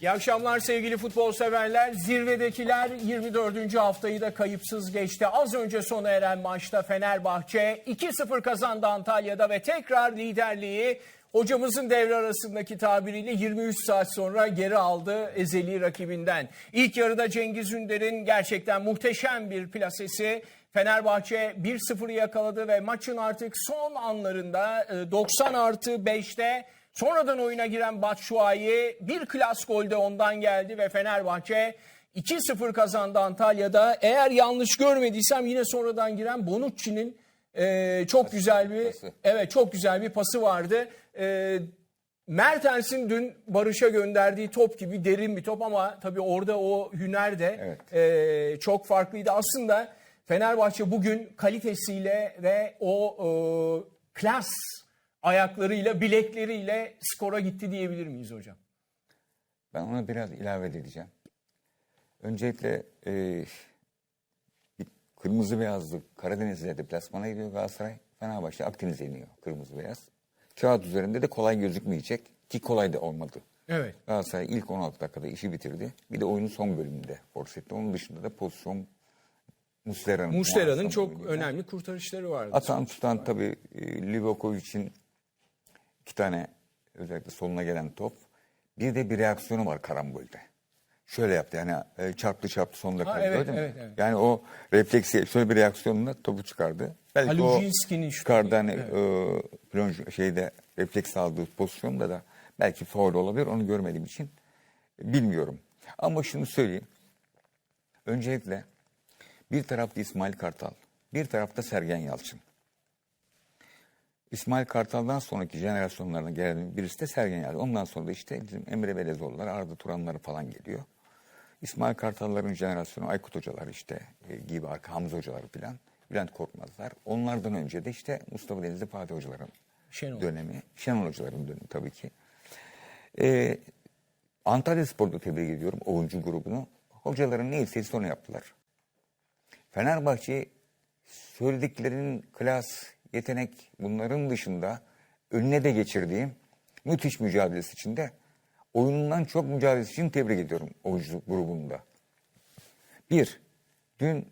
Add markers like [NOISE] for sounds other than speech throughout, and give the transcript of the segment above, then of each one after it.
İyi akşamlar sevgili futbol severler. Zirvedekiler 24. haftayı da kayıpsız geçti. Az önce sona eren maçta Fenerbahçe 2-0 kazandı Antalya'da ve tekrar liderliği hocamızın devre arasındaki tabiriyle 23 saat sonra geri aldı ezeli rakibinden. İlk yarıda Cengiz Ünder'in gerçekten muhteşem bir plasesi Fenerbahçe 1-0'ı yakaladı ve maçın artık son anlarında e, 90 artı 5'te Sonradan oyuna giren Batshuayi bir klas golde ondan geldi ve Fenerbahçe 2-0 kazandı Antalya'da. Eğer yanlış görmediysem yine sonradan giren Bonucci'nin e, çok güzel bir pası. evet çok güzel bir pası vardı. E, Mertens'in dün Barış'a gönderdiği top gibi derin bir top ama tabii orada o hüner de Evet. e, çok farklıydı. Aslında Fenerbahçe bugün kalitesiyle ve o e, klas ayaklarıyla, bilekleriyle skora gitti diyebilir miyiz hocam? Ben ona biraz ilave edeceğim. Öncelikle e, kırmızı beyazlı Karadeniz'de deplasmana gidiyor Galatasaray. Fenerbahçe Akdeniz'e iniyor kırmızı beyaz. Kağıt üzerinde de kolay gözükmeyecek ki kolay da olmadı. Evet. Galatasaray ilk 16 dakikada işi bitirdi. Bir de oyunun son bölümünde force etti. Onun dışında da pozisyon Muslera'nın Muslera'nın çok önemli kurtarışları vardı. Atan tutan tabii e, Livakovic'in iki tane özellikle soluna gelen top. Bir de bir reaksiyonu var karambolde. Şöyle yaptı yani e, çarptı çarptı son dakika evet, gördün mü? evet, evet. Yani o refleksi şöyle bir reaksiyonla topu çıkardı. Belki o Halujinski'nin şutu çıkardı hani e, plonj- şeyde refleks aldığı pozisyonda da belki faul olabilir onu görmediğim için bilmiyorum. Ama şunu söyleyeyim. Öncelikle bir tarafta İsmail Kartal, bir tarafta Sergen Yalçın. İsmail Kartal'dan sonraki jenerasyonlarına gelen birisi de Sergen Yalçın. Ondan sonra da işte bizim Emre Belezoğlu'lar, Arda Turanları falan geliyor. İsmail Kartal'ların jenerasyonu Aykut Hocalar işte e, gibi arka Hamza Hocalar falan. Bülent Korkmazlar. Onlardan önce de işte Mustafa Denizli Fatih Hocaların Şenol. dönemi. Şenol Hocaların dönemi tabii ki. Ee, Antalya Spor'da tebrik ediyorum oyuncu grubunu. Hocaların ne istediyse onu yaptılar. Fenerbahçe söylediklerinin klas, yetenek bunların dışında önüne de geçirdiğim müthiş mücadelesi içinde oyunundan çok mücadelesi için tebrik ediyorum oyuncu grubunda. Bir, dün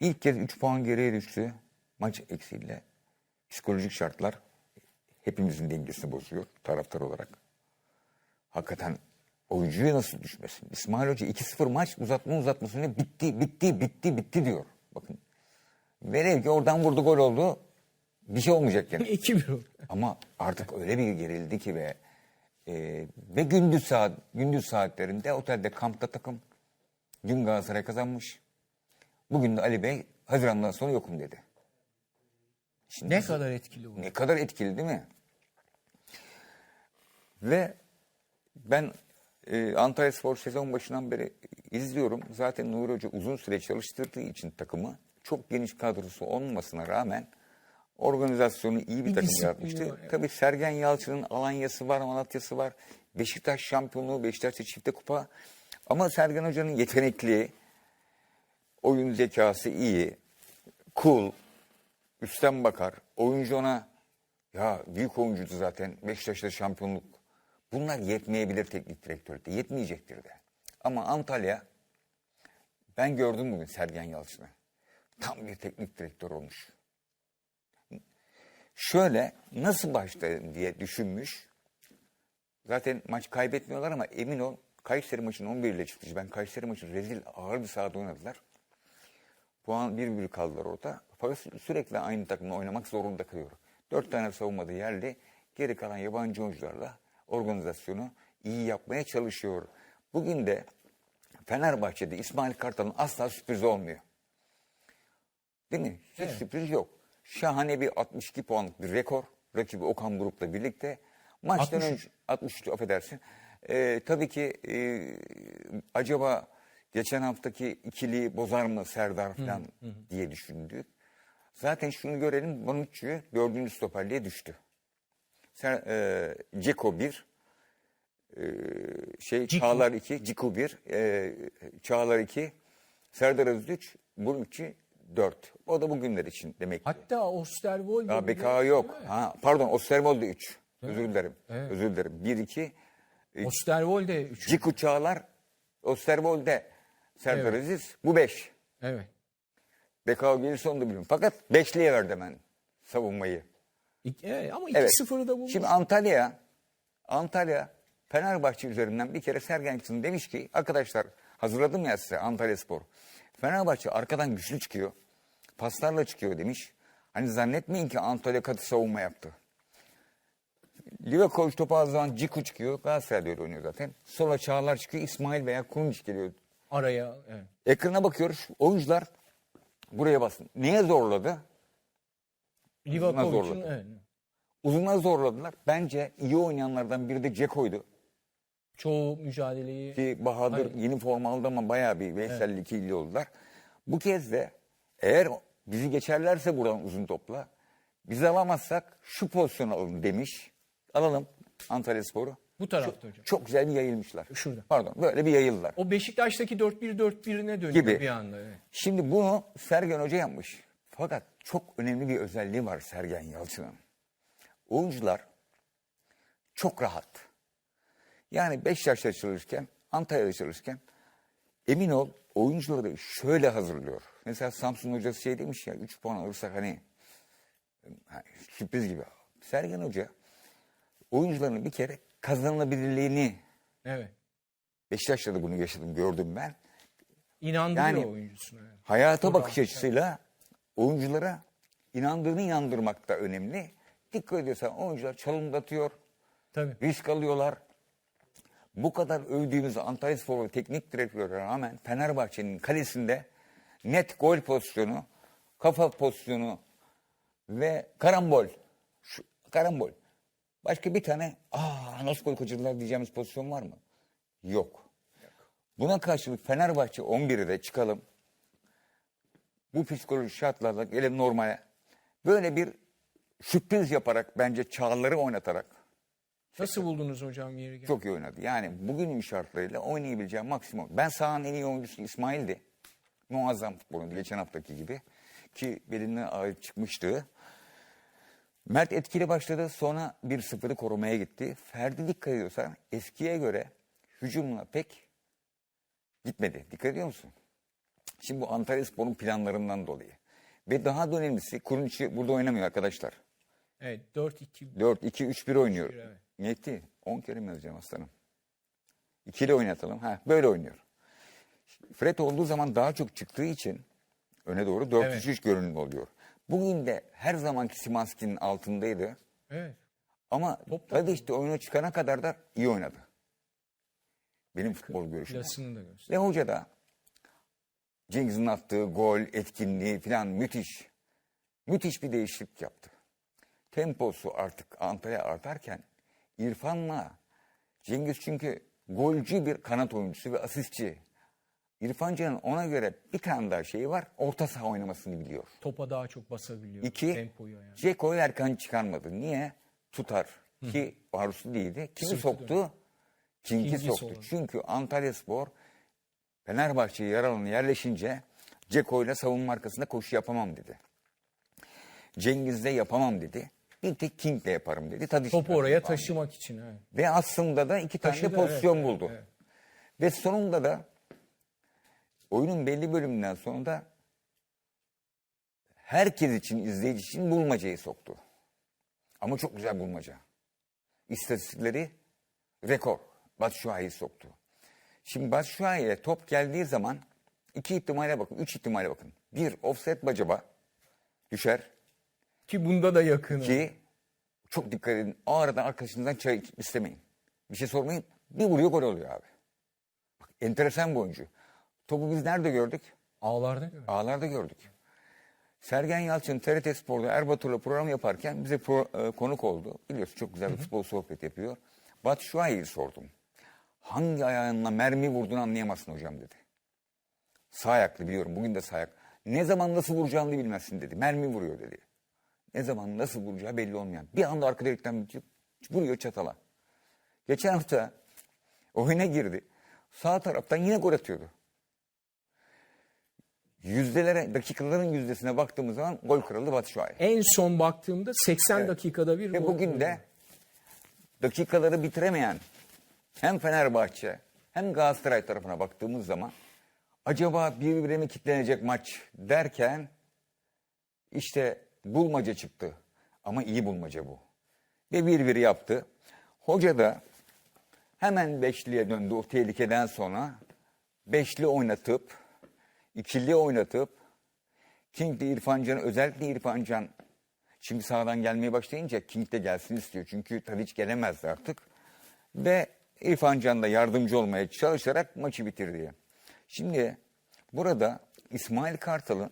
ilk kez 3 puan geriye düştü maç eksiğiyle. Psikolojik şartlar hepimizin dengesini bozuyor taraftar olarak. Hakikaten oyuncuya nasıl düşmesin? İsmail Hoca 2-0 maç uzatma uzatmasını bitti, bitti, bitti, bitti diyor. Bakın. Velev ki oradan vurdu gol oldu. Bir şey olmayacak yani. [LAUGHS] 2-1 oldu. Ama artık öyle bir gerildi ki ve e, ve gündüz saat gündüz saatlerinde otelde kampta takım dün Galatasaray kazanmış. Bugün de Ali Bey Haziran'dan sonra yokum dedi. Şimdi Ne kadar etkili bu. ne kadar etkili değil mi? Ve ben e, Antalya Spor sezon başından beri izliyorum. Zaten Nuri Hoca uzun süre çalıştırdığı için takımı çok geniş kadrosu olmasına rağmen organizasyonu iyi bir, takım evet. Tabii Sergen Yalçın'ın Alanya'sı var, Malatya'sı var. Beşiktaş şampiyonluğu, Beşiktaş'ta çifte kupa. Ama Sergen Hoca'nın yetenekli, oyun zekası iyi, cool, üstten bakar. Oyuncu ona ya büyük oyuncuydu zaten. Beşiktaş'ta şampiyonluk. Bunlar yetmeyebilir teknik direktörde. Yetmeyecektir de. Ama Antalya ben gördüm bugün Sergen Yalçın'ı. Tam bir teknik direktör olmuş. Şöyle nasıl başladı diye düşünmüş. Zaten maç kaybetmiyorlar ama emin ol Kayseri maçının 11 ile çıktı. Ben Kayseri maçını rezil ağır bir sahada oynadılar. Puan bir bir kaldılar orada. Fakat sü- sürekli aynı takımla oynamak zorunda kalıyor. Dört tane savunmada yerli. Geri kalan yabancı oyuncularla organizasyonu iyi yapmaya çalışıyor. Bugün de Fenerbahçe'de İsmail Kartal'ın asla sürpriz olmuyor. Değil mi? Hiç sürpriz yok. Şahane bir 62 puanlık bir rekor. Rakibi Okan Buruk'la birlikte. Maçtan 63. önce 63 affedersin. Ee, tabii ki e, acaba geçen haftaki ikiliyi bozar mı Serdar falan diye düşündük. Zaten şunu görelim Bonucci dördüncü stoperliğe düştü. Ser, e, Ceko 1, e, şey Ciku. Çağlar 2, Ciku 1, e, Çağlar 2, Serdar 3, Bonucci 4. O da bugünler için demek ki. Hatta Osterwolde Ya BK yok. Ha, pardon Osterwolde 3. Özür dilerim. Özür dilerim. 1 2 Osterwolde 3. Ciku Çağlar, Osterwolde, Serdar Evet. Aziz. Bu beş. Evet. Bekao gelirse onu da bilmiyorum. Fakat beşliye verdim ben savunmayı. İki- evet, ama Evet. 2-0'ı da bulmuş. Şimdi Antalya, Antalya Fenerbahçe üzerinden bir kere Sergen demiş ki arkadaşlar hazırladım ya size Antalya Spor. Fenerbahçe arkadan güçlü çıkıyor. Paslarla çıkıyor demiş. Hani zannetmeyin ki Antalya katı savunma yaptı. Livakovic topu az zaman Ciku çıkıyor. Galatasaray'da öyle oynuyor zaten. Sola Çağlar çıkıyor. İsmail veya Kunç geliyor. Araya evet. Ekrana bakıyoruz. Oyuncular buraya basın. Neye zorladı? Livakovic'in zorladı. evet. Uzuna zorladılar. Bence iyi oynayanlardan biri de Ceko'ydu. Çoğu mücadeleyi Ki Bahadır Hayır. yeni forma aldı ama bayağı bir Veysel'li ikili oldular. Bu kez de eğer bizi geçerlerse buradan uzun topla biz alamazsak şu pozisyonu alın demiş. Alalım Antalya Sporu. bu tarafta hocam. Çok güzel bir yayılmışlar. Şurada. Pardon böyle bir yayıldılar. O Beşiktaş'taki 4-1-4-1'ine dönüyor Gibi. bir anda. Evet. Şimdi bunu Sergen Hoca yapmış. Fakat çok önemli bir özelliği var Sergen Yalçın'ın. Oyuncular çok rahat. Yani Beşiktaş'ta çalışırken, Antalya'da çalışırken emin ol oyuncuları şöyle hazırlıyor. Mesela Samsun hocası şey demiş ya 3 puan alırsak hani ha, sürpriz gibi. Sergen Hoca oyuncularının bir kere kazanılabilirliğini evet. Beşiktaş'ta da bunu yaşadım gördüm ben. İnandırıyor Yani- oyuncusuna. Evet. Hayata Bravo. bakış açısıyla oyunculara inandığını inandırmak da önemli. Dikkat ediyorsan oyuncular çalımlatıyor, Tabii. risk alıyorlar. Bu kadar övdüğümüz Antalya Spor ve teknik direktöre rağmen Fenerbahçe'nin kalesinde net gol pozisyonu, kafa pozisyonu ve karambol. Şu, karambol. Başka bir tane aa nasıl gol kaçırdılar diyeceğimiz pozisyon var mı? Yok. Buna karşılık Fenerbahçe 11'i de çıkalım. Bu psikolojik şartlarda gelelim normale. Böyle bir sürpriz yaparak bence çağları oynatarak Nasıl buldunuz hocam yeri geldi? çok iyi oynadı. Yani bugünün şartlarıyla oynayabileceğim maksimum. Ben sahanın en iyi oyuncusu İsmail'di. Muazzam futboluydu geçen haftaki gibi. Ki belinden ağır çıkmıştı. Mert etkili başladı. Sonra 1-0'ı korumaya gitti. Ferdi dikkat ediyorsan eskiye göre hücumuna pek gitmedi. Dikkat ediyor musun? Şimdi bu Antalya Spor'un planlarından dolayı. Ve daha da önemlisi Kurunçi burada oynamıyor arkadaşlar. Evet 4-2. 4-2-3-1 oynuyor. evet. Niyeti 10 kere mi yazacağım aslanım? İkili oynatalım. Ha, böyle oynuyor. Fred olduğu zaman daha çok çıktığı için öne doğru 4-3-3 görünüm oluyor. Bugün de her zamanki Simanski'nin altındaydı. Evet. Ama hadi işte oyuna çıkana kadar da iyi oynadı. Benim futbol görüşüm. Da. Ve hoca da Cengiz'in attığı gol, etkinliği falan müthiş. Müthiş bir değişiklik yaptı. Temposu artık Antalya artarken İrfan'la Cengiz çünkü golcü bir kanat oyuncusu ve asistçi. İrfan Can'ın ona göre bir tane daha şeyi var. Orta saha oynamasını biliyor. Topa daha çok basabiliyor. İki, Tempoyu yani. Ceko'yu erken çıkarmadı. Niye? Tutar. Ki Arus'u değildi. Kimi Sırtı soktu? King'i King'i soktu. soktu. Çünkü Antalya Spor Fenerbahçe'ye yer alanı yerleşince Ceko ile savunma arkasında koşu yapamam dedi. Cengiz'le yapamam dedi. Bir tek King'le yaparım dedi. Tadiç Topu oraya taşımak için. Evet. Ve aslında da iki Taşıdı, pozisyon evet, buldu. evet, Ve sonunda da oyunun belli bölümünden sonra da herkes için, izleyici için bulmacayı soktu. Ama çok güzel bulmaca. İstatistikleri rekor. Batshuayi'yi soktu. Şimdi Batshuayi'ye top geldiği zaman iki ihtimale bakın, üç ihtimale bakın. Bir, offset bacaba düşer. Ki bunda da yakın. Ki çok dikkat edin. Arada arkadaşınızdan çay istemeyin. Bir şey sormayın. Bir vuruyor gol oluyor abi. Bak, enteresan bir oyuncu. Topu biz nerede gördük? Ağlarda gördüm. Ağlarda gördük. Sergen Yalçın TRT Spor'da Erbatur'la program yaparken bize pro- e, konuk oldu. Biliyorsun çok güzel bir futbol sohbet yapıyor. Batshuayi'yi sordum. Hangi ayağınla mermi vurduğunu anlayamazsın hocam dedi. Sağ ayaklı biliyorum bugün de sağ ayak. Ne zaman nasıl vuracağını bilmezsin dedi. Mermi vuruyor dedi. Ne zaman nasıl vuracağı belli olmayan. Bir anda arka direkten bir vuruyor çatala. Geçen hafta oyuna girdi. Sağ taraftan yine gol atıyordu. Yüzdelere, dakikaların yüzdesine baktığımız zaman gol kralı Batshuayi. En son baktığımda 80 dakikada bir Ve gol- bugün de dakikaları bitiremeyen hem Fenerbahçe hem Galatasaray tarafına baktığımız zaman acaba birbirine mi kitlenecek maç derken işte bulmaca çıktı. Ama iyi bulmaca bu. Ve bir bir yaptı. Hoca da hemen beşliye döndü o tehlikeden sonra. Beşli oynatıp, ikili oynatıp, King de İrfan Can'ı özellikle İrfan Can şimdi sağdan gelmeye başlayınca King de gelsin istiyor. Çünkü Tadiç gelemezdi artık. Ve İrfan Can da yardımcı olmaya çalışarak maçı bitirdi. Şimdi burada İsmail Kartal'ın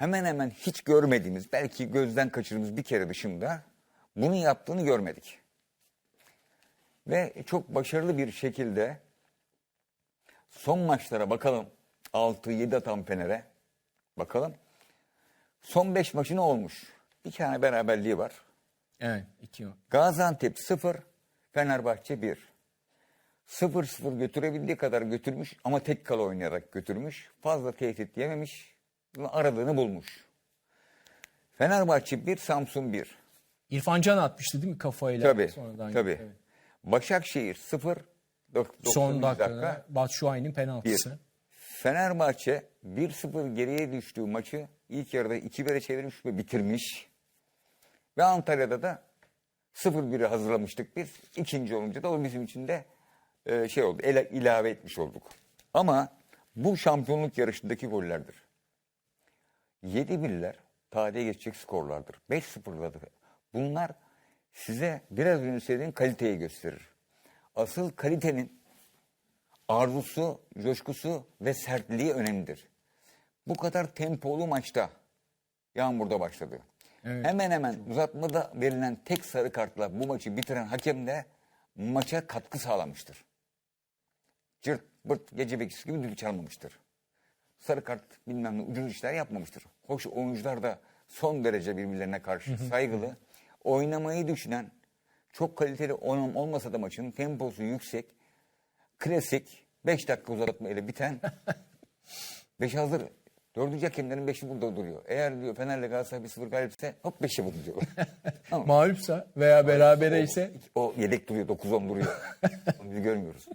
hemen hemen hiç görmediğimiz, belki gözden kaçırdığımız bir kere dışında bunu yaptığını görmedik. Ve çok başarılı bir şekilde son maçlara bakalım. 6-7 atan Fener'e bakalım. Son 5 maçı ne olmuş? Bir tane beraberliği var. Evet. iki. Gaziantep 0, Fenerbahçe 1. 0-0 götürebildiği kadar götürmüş ama tek kale oynayarak götürmüş. Fazla tehdit yememiş aradığını bulmuş. Fenerbahçe 1, Samsun 1. İrfan Can atmıştı değil mi kafayla? Tabii, Sonradan tabii. Evet. Başakşehir 0, Son dakikada Batshuayi'nin penaltısı. 1. Fenerbahçe 1-0 geriye düştüğü maçı ilk yarıda 2-1'e çevirmiş ve bitirmiş. Ve Antalya'da da 0-1'e hazırlamıştık biz. İkinci olunca da o bizim için de e, şey oldu, ele, ilave etmiş olduk. Ama bu şampiyonluk yarışındaki gollerdir. 7-1'ler tarihe geçecek skorlardır. 5-0'ladır. Bunlar size biraz önce söylediğim kaliteyi gösterir. Asıl kalitenin arzusu, coşkusu ve sertliği önemlidir. Bu kadar tempolu maçta Yağmur'da başladı. Evet. Hemen hemen uzatmada verilen tek sarı kartla bu maçı bitiren hakem de maça katkı sağlamıştır. Cırt bırt gece bekçisi gibi düdük çalmamıştır. Sarı kart bilmem ne ucuz işler yapmamıştır. Hoş oyuncular da son derece birbirlerine karşı saygılı. Oynamayı düşünen çok kaliteli oynam olmasa da maçın temposu yüksek klasik 5 dakika uzatma ile biten [LAUGHS] 5 hazır. Dördüncü hakemlerin 5'i burada duruyor. Eğer diyor Fener'le Galatasaray 1-0 galipse hop 5'i bulun diyor. [LAUGHS] Mağlupsa veya berabere ise O yedek duruyor 9-10 duruyor. [LAUGHS] Onu biz görmüyoruz.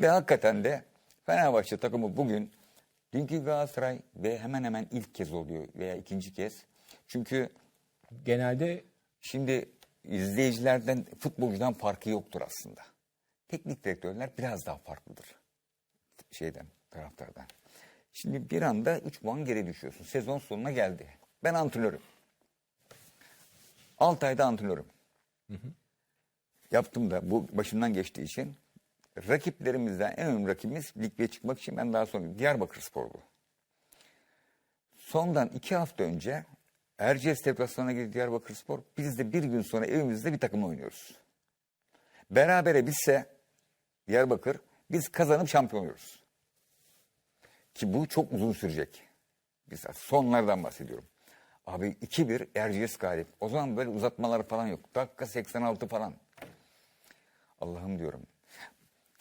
ve hakikaten de Fenerbahçe takımı bugün dünkü Galatasaray ve hemen hemen ilk kez oluyor veya ikinci kez. Çünkü genelde Şimdi izleyicilerden, futbolcudan farkı yoktur aslında. Teknik direktörler biraz daha farklıdır. Şeyden, taraftardan. Şimdi bir anda 3 puan geri düşüyorsun. Sezon sonuna geldi. Ben antrenörüm. 6 ayda antrenörüm. Yaptım da bu başımdan geçtiği için. Rakiplerimizden en önemli rakibimiz ligde çıkmak için ben daha sonra Diyarbakır Spor'du. Sondan iki hafta önce Erciyes deplasmanına girdi Diyarbakır Spor. Biz de bir gün sonra evimizde bir takım oynuyoruz. Berabere bitse Diyarbakır biz kazanıp şampiyon oluyoruz. Ki bu çok uzun sürecek. Biz sonlardan bahsediyorum. Abi 2-1 Erciyes galip. O zaman böyle uzatmalar falan yok. Dakika 86 falan. Allah'ım diyorum.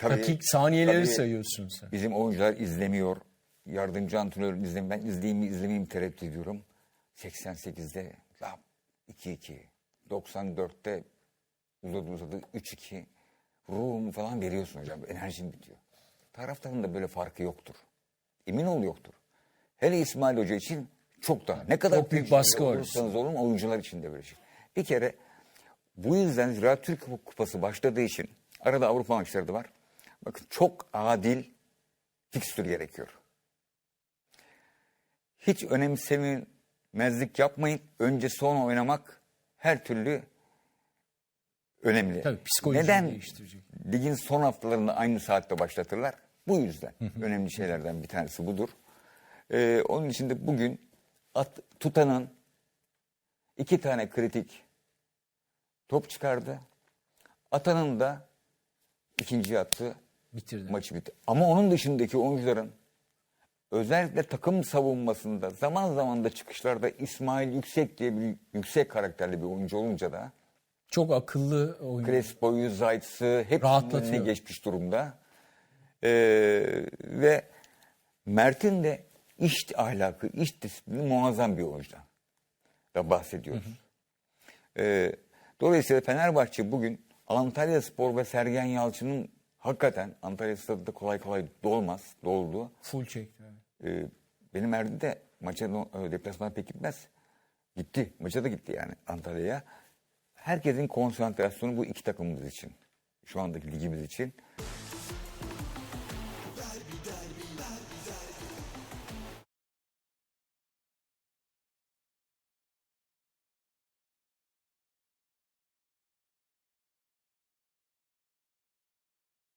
Tabii- dakik saniyeleri tabii- sayıyorsun sen. Bizim oyuncular izlemiyor. Yardımcı antrenör izlem ben izleyeyim mi izlemeyeyim tereddüt ediyorum. 88'de lap 2-2. 94'te uzadı uzadı 3-2. Ruhumu falan veriyorsun hocam. Enerjin bitiyor. Taraftarın da böyle farkı yoktur. Emin ol yoktur. Hele İsmail Hoca için çok daha. Ne kadar Çok büyük baskı olursanız olun oyuncular için de böyle şey. Bir kere bu yüzden Ziraat Türk Kupası başladığı için arada Avrupa maçları da var. Bakın çok adil fikstür gerekiyor. Hiç önemsemezlik yapmayın. Önce son oynamak her türlü önemli. Tabii, psikolojiyi Neden ligin son haftalarında aynı saatte başlatırlar? Bu yüzden. önemli şeylerden bir tanesi budur. Ee, onun için de bugün at, tutanın iki tane kritik top çıkardı. Atanın da ikinci attı. Bitirdi. Maçı bitti. Ama onun dışındaki oyuncuların özellikle takım savunmasında zaman zaman da çıkışlarda İsmail Yüksek diye bir yüksek karakterli bir oyuncu olunca da Çok akıllı oyun. Crespo'yu, Zayt'sı hepsinin geçmiş durumda. Ee, ve Mert'in de iş ahlakı, iş disiplini muazzam bir oyuncudan da bahsediyoruz. Ee, dolayısıyla Fenerbahçe bugün Antalya Spor ve Sergen Yalçın'ın hakikaten Antalya Stadı da kolay kolay dolmaz, doldu. Full çekti. evet. Ee, benim Erdi de maça e, deplasmana pek gitmez. Gitti. Maça da gitti yani Antalya'ya. Herkesin konsantrasyonu bu iki takımımız için. Şu andaki ligimiz için.